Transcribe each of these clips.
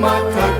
My Makaka.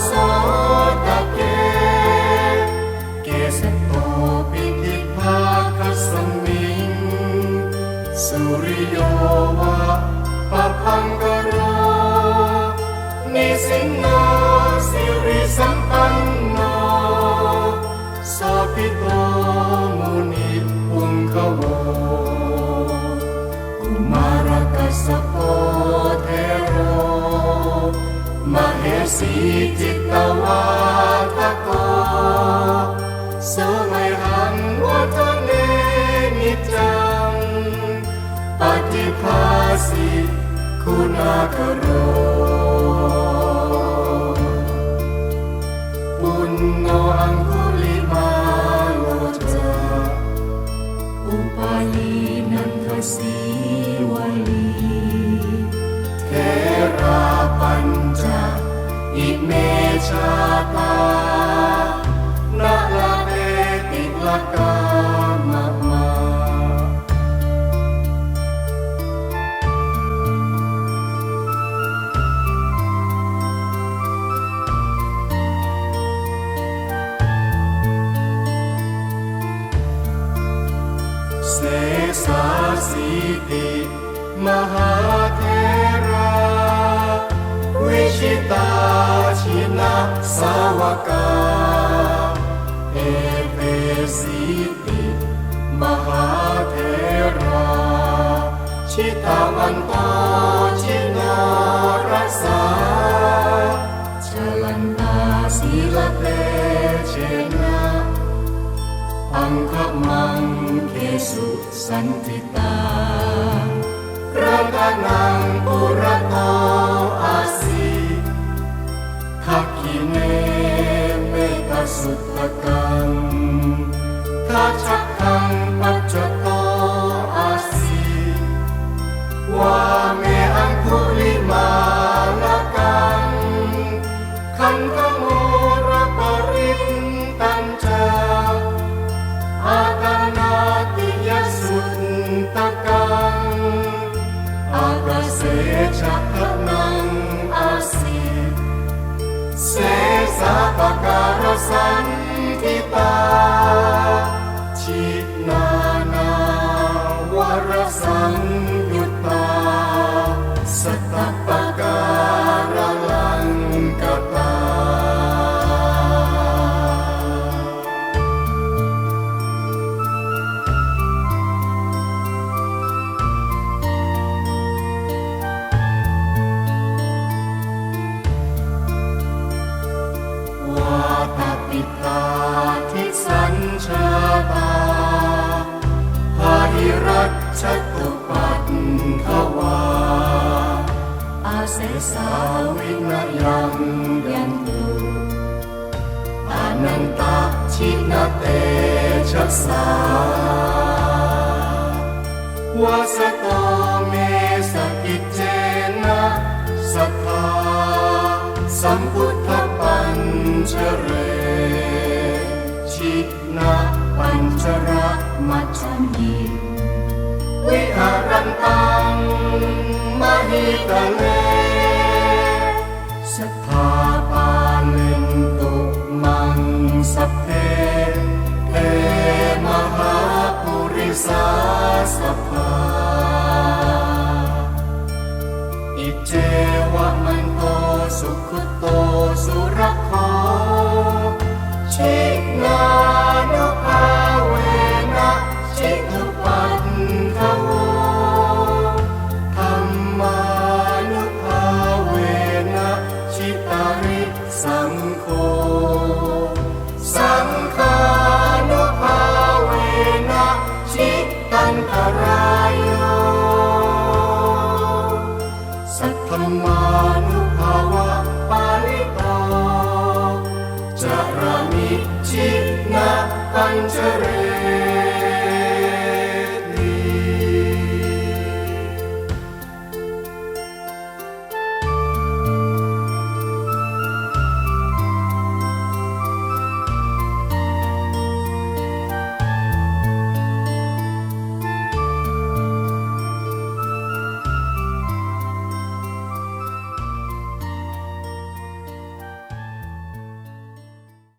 soul. สีจิตตวาทโกสมัยหังวัฒเนนิจังปฏิภาสิคุณากโร ชาตานาลาเปติลกามมา เสสาสีติมหาเทรา วิชิตา sawaka Epesiti Mahatera Citamanta Cina Rasa Celanta Silate Cina Angkat mangkesu santita Ratanang purata สุตกังพระช สันทิตา ชินานาวรสัง สาวินยังยันตุอานันตชินเตชะสาวาสโตเมสกิจเจนะสัทธาสัมพุทธปัญชเร ชินะปัญชระมัจยิวิหารันตังมหิตะเล สัทธาปาลินตุมังสัพเพเอมหาปุริสาสัพพาอิเจ สังโฆสังฆานุภาเวนะชิตตันตรายโยสัทธมานุภาวะปาลิโตจารามิชินะปัญจเร